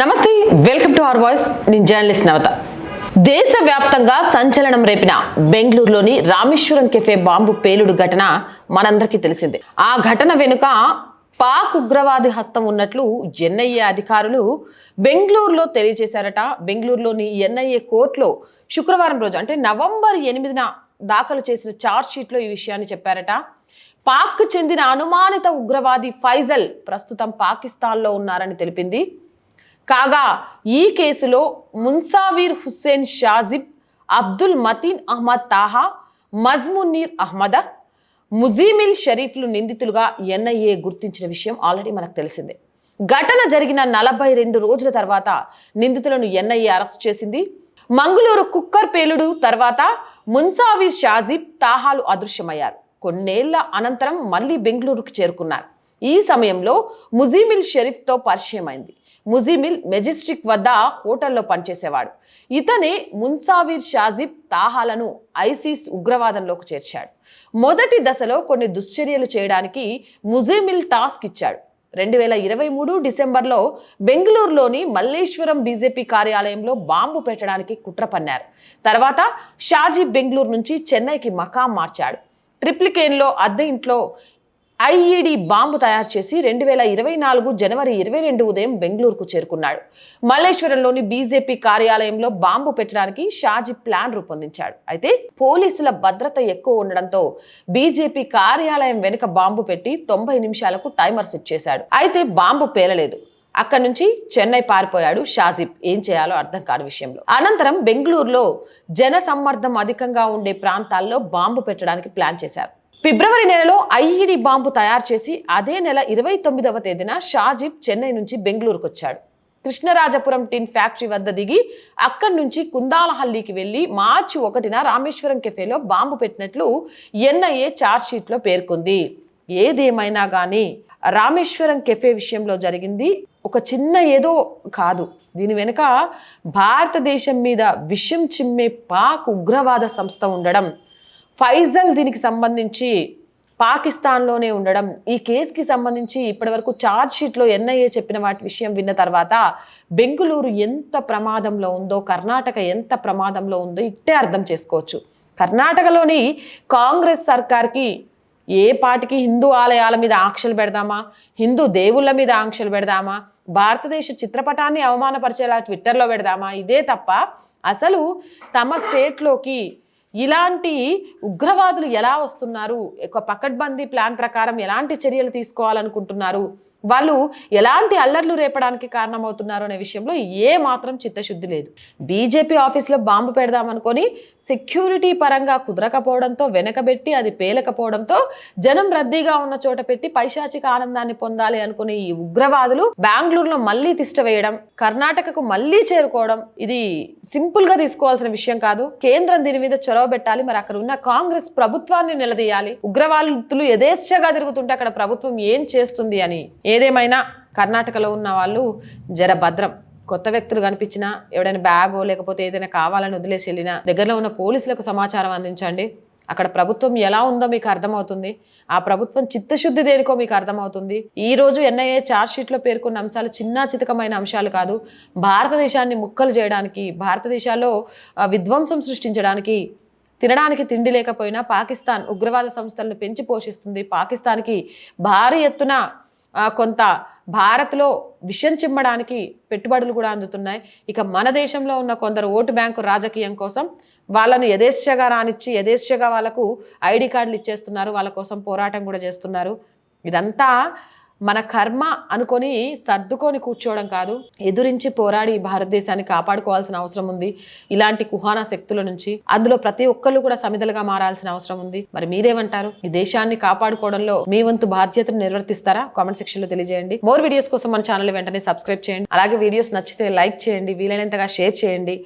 నమస్తే welcome to our voice. నేను journalist Navata. దేశవ్యాప్తంగా సంచలనం రేపిన బెంగళూరులోని రామేశ్వరం కెఫే బాంబు పేలుడు ఘటన మనందరికీ తెలిసిందే. ఆ ఘటన వెనుక పాక్ ఉగ్రవాది హస్తం ఉన్నట్లు ఎన్ఐఏ అధికారులు బెంగళూరులో తెలియజేశారట. బెంగళూరులోని ఎన్ఐఏ కోర్టులో శుక్రవారం రోజు అంటే నవంబర్ ఎనిమిదిన దాఖలు చేసిన ఛార్జ్షీట్లో ఈ విషయాన్ని చెప్పారట. పాక్ చెందిన అనుమానిత ఉగ్రవాది ఫైజల్ ప్రస్తుతం పాకిస్తాన్లో ఉన్నారని తెలిపింది. కాగా ఈ కేసులో మున్సావీర్ హుస్సేన్ షాజిబ్ అబ్దుల్ మతీన్ అహ్మద్ తాహా మజ్మున్నీర్ అహ్మద ముజీమిల్ షరీఫ్లు నిందితులుగా ఎన్ఐఏ గుర్తించిన విషయం ఆల్రెడీ మనకు తెలిసిందే. ఘటన జరిగిన నలభై రెండు రోజుల తర్వాత నిందితులను ఎన్ఐఏ అరెస్ట్ చేసింది. మంగళూరు కుక్కర్ పేలుడు తర్వాత మున్సావీర్ షాజిబ్ తాహాలు అదృశ్యమయ్యారు. కొన్నేళ్ళ అనంతరం మళ్ళీ బెంగళూరుకు చేరుకున్నారు. ఈ సమయంలో ముజీమిల్ షరీఫ్తో పరిచయం అయింది ముజీమిల్ మెజిస్ట్రిక్ వద్ద హోటల్లో పనిచేసేవాడు. ఇతనే మున్సావీర్ షాజిబ్ తాహాలను ఐసిస్ ఉగ్రవాదంలోకి చేర్చాడు. మొదటి దశలో కొన్ని దుశ్చర్యలు చేయడానికి ముజీమిల్ టాస్క్ ఇచ్చాడు. రెండు వేల ఇరవై మూడు డిసెంబర్లో బెంగళూరులోని మల్లేశ్వరం బీజేపీ కార్యాలయంలో బాంబు పెట్టడానికి కుట్ర పన్నారు. తర్వాత షాజీ బెంగళూరు నుంచి చెన్నైకి మకాం మార్చాడు. ట్రిప్లికేన్లో అద్దె ఇంట్లో ఐఈడి బాంబు తయారు చేసి రెండు వేల ఇరవై నాలుగు జనవరి ఇరవై రెండు ఉదయం బెంగళూరుకు చేరుకున్నాడు. మల్లేశ్వరంలోని బీజేపీ కార్యాలయంలో బాంబు పెట్టడానికి షాజీ ప్లాన్ రూపొందించాడు. అయితే పోలీసుల భద్రత ఎక్కువ ఉండడంతో బీజేపీ కార్యాలయం వెనుక బాంబు పెట్టి తొంభై నిమిషాలకు టైమర్ సెట్ చేశాడు. అయితే బాంబు పేలలేదు. అక్కడి నుంచి చెన్నై పారిపోయాడు షాజిబ్ ఏం చేయాలో అర్థం కాని విషయంలో. అనంతరం బెంగళూరులో జన సమ్మర్దం అధికంగా ఉండే ప్రాంతాల్లో బాంబు పెట్టడానికి ప్లాన్ చేశారు. ఫిబ్రవరి నెలలో ఐఈడి బాంబు తయారు చేసి అదే నెల ఇరవై తొమ్మిదవ తేదీన షాజిబ్ చెన్నై నుంచి బెంగళూరుకు వచ్చాడు కృష్ణరాజపురం టిన్ ఫ్యాక్టరీ వద్ద దిగి అక్కడి నుంచి కుందాలహల్లికి వెళ్ళి మార్చి ఒకటిన రామేశ్వరం కెఫేలో బాంబు పెట్టినట్లు ఎన్ఐఏ ఛార్జ్షీట్లో పేర్కొంది. ఏదేమైనా కానీ రామేశ్వరం కెఫే విషయంలో జరిగింది. ఒక చిన్న ఏదో కాదు. దీని వెనుక భారతదేశం మీద విషం చిమ్మే పాక్ ఉగ్రవాద సంస్థ ఉండడం. ఫైజల్ దీనికి సంబంధించి పాకిస్తాన్లోనే ఉండడం ఈ కేసుకి సంబంధించి ఇప్పటివరకు ఛార్జ్ షీట్లో ఎన్ఐఏ చెప్పిన వాటి విషయం విన్న తర్వాత బెంగళూరు ఎంత ప్రమాదంలో ఉందో కర్ణాటక ఎంత ప్రమాదంలో ఉందో ఇట్టే అర్థం చేసుకోవచ్చు. కర్ణాటకలోని కాంగ్రెస్ సర్కార్కి ఏ పాటికి హిందూ ఆలయాల మీద ఆంక్షలు పెడదామా హిందూ దేవుళ్ళ మీద ఆంక్షలు పెడదామా భారతదేశ చిత్రపటాన్ని అవమానపరిచేలా ట్విట్టర్లో పెడదామా ఇదే తప్ప అసలు తమ స్టేట్లోకి ఇలాంటి ఉగ్రవాదులు ఎలా వస్తున్నారు? ఒక పకడ్బందీ ప్లాన్ ప్రకారం ఎలాంటి చర్యలు తీసుకోవాలనుకుంటున్నారు? వాళ్ళు ఎలాంటి అల్లర్లు రేపడానికి కారణమవుతున్నారు అనే విషయంలో ఏ మాత్రం చిత్తశుద్ధి లేదు. బీజేపీ ఆఫీస్లో బాంబు పెడదామనుకొని సెక్యూరిటీ పరంగా కుదరకపోవడంతో వెనకబెట్టి అది పేలకపోవడంతో జనం రద్దీగా ఉన్న చోట పెట్టి పైశాచిక ఆనందాన్ని పొందాలి అనుకునే ఈ ఉగ్రవాదులు బెంగళూరులో మళ్ళీ తిష్ట వేయడం కర్ణాటకకు మళ్ళీ చేరుకోవడం ఇది సింపుల్గా తీసుకోవాల్సిన విషయం కాదు. కేంద్రం దీని మీద చొరవ పెట్టాలి. మరి అక్కడ ఉన్న కాంగ్రెస్ ప్రభుత్వాన్ని నిలదీయాలి. ఉగ్రవాదులు యథేచ్ఛగా తిరుగుతుంటే అక్కడ ప్రభుత్వం ఏం చేస్తుంది అని ఏదేమైనా కర్ణాటకలో ఉన్న వాళ్ళు జర భద్రం. కొత్త వ్యక్తులు కనిపించినా ఎవడైనా బ్యాగో లేకపోతే ఏదైనా కావాలని వదిలేసి వెళ్ళినా దగ్గరలో ఉన్న పోలీసులకు సమాచారం అందించండి. అక్కడ ప్రభుత్వం ఎలా ఉందో మీకు అర్థమవుతుంది. ఆ ప్రభుత్వం చిత్తశుద్ధి దేనికో మీకు అర్థమవుతుంది. ఈ రోజు ఎన్ఐఏ ఛార్జ్షీట్లో పేర్కొన్న అంశాలు చిన్న చితకమైన అంశాలు కాదు. భారతదేశాన్ని ముక్కలు చేయడానికి భారతదేశాల్లో విధ్వంసం సృష్టించడానికి తినడానికి తిండి లేకపోయినా పాకిస్తాన్ ఉగ్రవాద సంస్థలను పెంచి పోషిస్తుంది. పాకిస్తాన్కి భారీ ఎత్తున కొంత భారత్లో విషం చిమ్మడానికి పెట్టుబడులు కూడా అందుతున్నాయి. ఇక మన దేశంలో ఉన్న కొందరు ఓటు బ్యాంకు రాజకీయం కోసం వాళ్ళను యథేచ్ఛగా రానిచ్చి యథేచ్ఛగా వాళ్ళకు ఐడి కార్డులు ఇచ్చేస్తున్నారు. వాళ్ళ కోసం పోరాటం కూడా చేస్తున్నారు. ఇదంతా మన కర్మ అనుకొని సర్దుకొని కూర్చోవడం కాదు. ఎదురించి పోరాడి భారతదేశాన్ని కాపాడుకోవాల్సిన అవసరం ఉంది. ఇలాంటి కుహానా శక్తుల నుంచి అందులో ప్రతి ఒక్కళ్ళు కూడా సమిధలుగా మారాల్సిన అవసరం ఉంది. మరి మీరేమంటారు? ఈ దేశాన్ని కాపాడుకోవడంలో మీ వంతు బాధ్యతను నిర్వర్తిస్తారా? కామెంట్ సెక్షన్లో తెలియజేయండి. మోర్ వీడియోస్ కోసం మన ఛానల్ వెంటనే సబ్స్క్రైబ్ చేయండి. అలాగే వీడియోస్ నచ్చితే లైక్ చేయండి. వీలైనంతగా షేర్ చేయండి.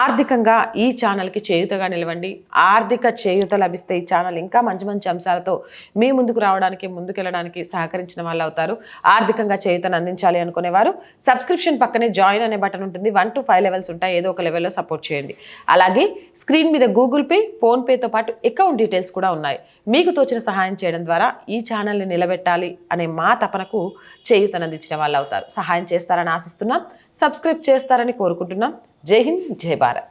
ఆర్థికంగా ఈ ఛానల్కి చేయుతగా నిలవండి. ఆర్థిక చేయుత లభిస్తే ఈ ఛానల్ ఇంకా మంచి మంచి అంశాలతో మీ ముందుకు రావడానికి ముందుకెళ్ళడానికి సహకరించిన వాళ్ళు అవుతారు. ఆర్థికంగా చేయుతను అందించాలి అనుకునేవారు. సబ్స్క్రిప్షన్ పక్కనే జాయిన్ అనే బటన్ ఉంటుంది. వన్ టు ఫైవ్ లెవెల్స్ ఉంటాయి. ఏదో ఒక లెవెల్లో సపోర్ట్ చేయండి. అలాగే స్క్రీన్ మీద గూగుల్ పే ఫోన్పేతో పాటు అకౌంట్ డీటెయిల్స్ కూడా ఉన్నాయి. మీకు తోచిన సహాయం చేయడం ద్వారా ఈ ఛానల్ని నిలబెట్టాలి అనే మా తపనకు చేయుతనందించిన వాళ్ళు అవుతారు సహాయం చేస్తారని ఆశిస్తున్నాం. సబ్స్క్రైబ్ చేస్తారని కోరుకుంటున్నాం. జై హింద్ జై భారత్.